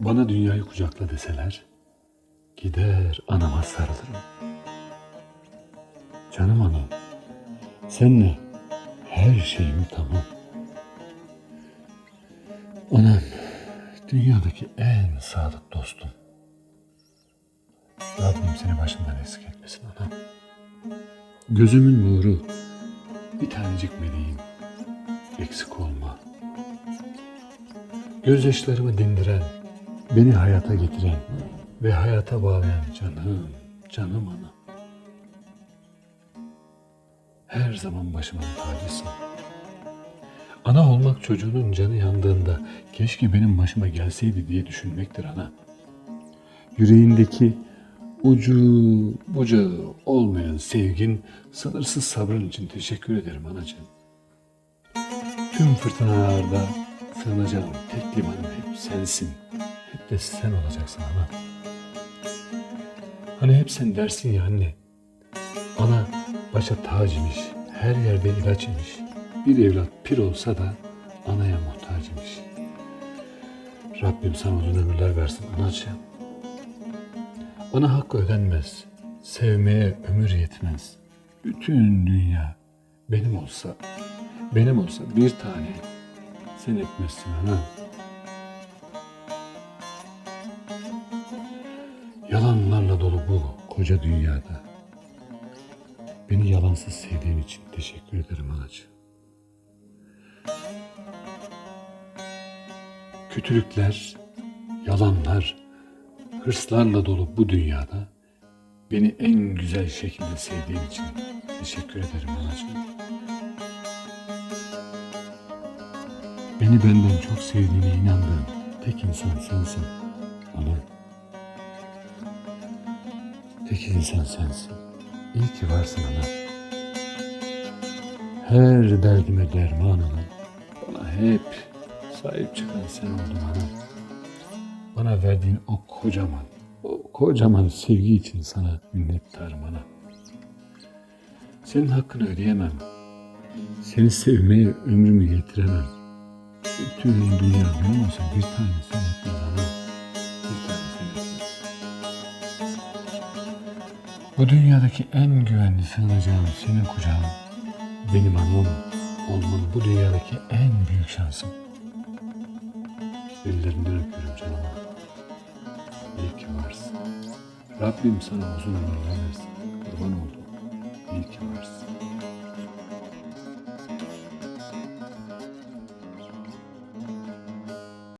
Bana dünyayı kucakla deseler, gider anama sarılırım. Canım anam, seninle her şeyim tamam. Anam, dünyadaki en sadık dostum. Rabbim seni başımdan eksik etmesin anam. Gözümün nuru, bir tanecik meleğim, eksik olma. Gözyaşlarımı dindiren, beni hayata getiren ve hayata bağlayan canım, canım ana. Her zaman başımın tacısın. Ana olmak çocuğunun canı yandığında keşke benim başıma gelseydi diye düşünmektir ana. Yüreğindeki ucu bucağı olmayan sevgin, sınırsız sabrın için teşekkür ederim anacığım. Tüm fırtınalarda sığınacağım tek limanım hep sensin. Hep de sen olacaksın ana. Hani hep sen dersin ya anne. Ana başa tac imiş, her yerde ilaç imiş. Bir evlat pir olsa da anaya muhtaç imiş. Rabbim sana uzun ömürler versin anacığım. Bana hakkı ödenmez. Sevmeye ömür yetmez. Bütün dünya benim olsa, benim olsa bir tane sen etmezsin ana. Yalanlarla dolu bu koca dünyada. Beni yalansız sevdiğin için teşekkür ederim anacığım. Kötülükler, yalanlar, hırslarla dolu bu dünyada beni en güzel şekilde sevdiğin için teşekkür ederim anacığım. Beni benden çok sevdiğine inandığım tek insan sensin. Ana. Tek insan sensin. İyi ki varsın ana. Her derdime derman olan, bana hep sahip çıkan sen oldun ana. Bana verdiğin o kocaman, o kocaman sevgi için sana minnettarım ana. Senin hakkını ödeyemem. Seni sevmeye ömrümü yetiremem. Bütün dünya benim olsa bir tane sen ana. Bu dünyadaki en güvenli sığınacağım senin kucağın. Benim anam olman bu dünyadaki en büyük şansım. Ellerinden öpüyorum canım. İyi ki varsın. Rabbim sana uzun ömürler versin. Kurban oldum. İyi ki varsın.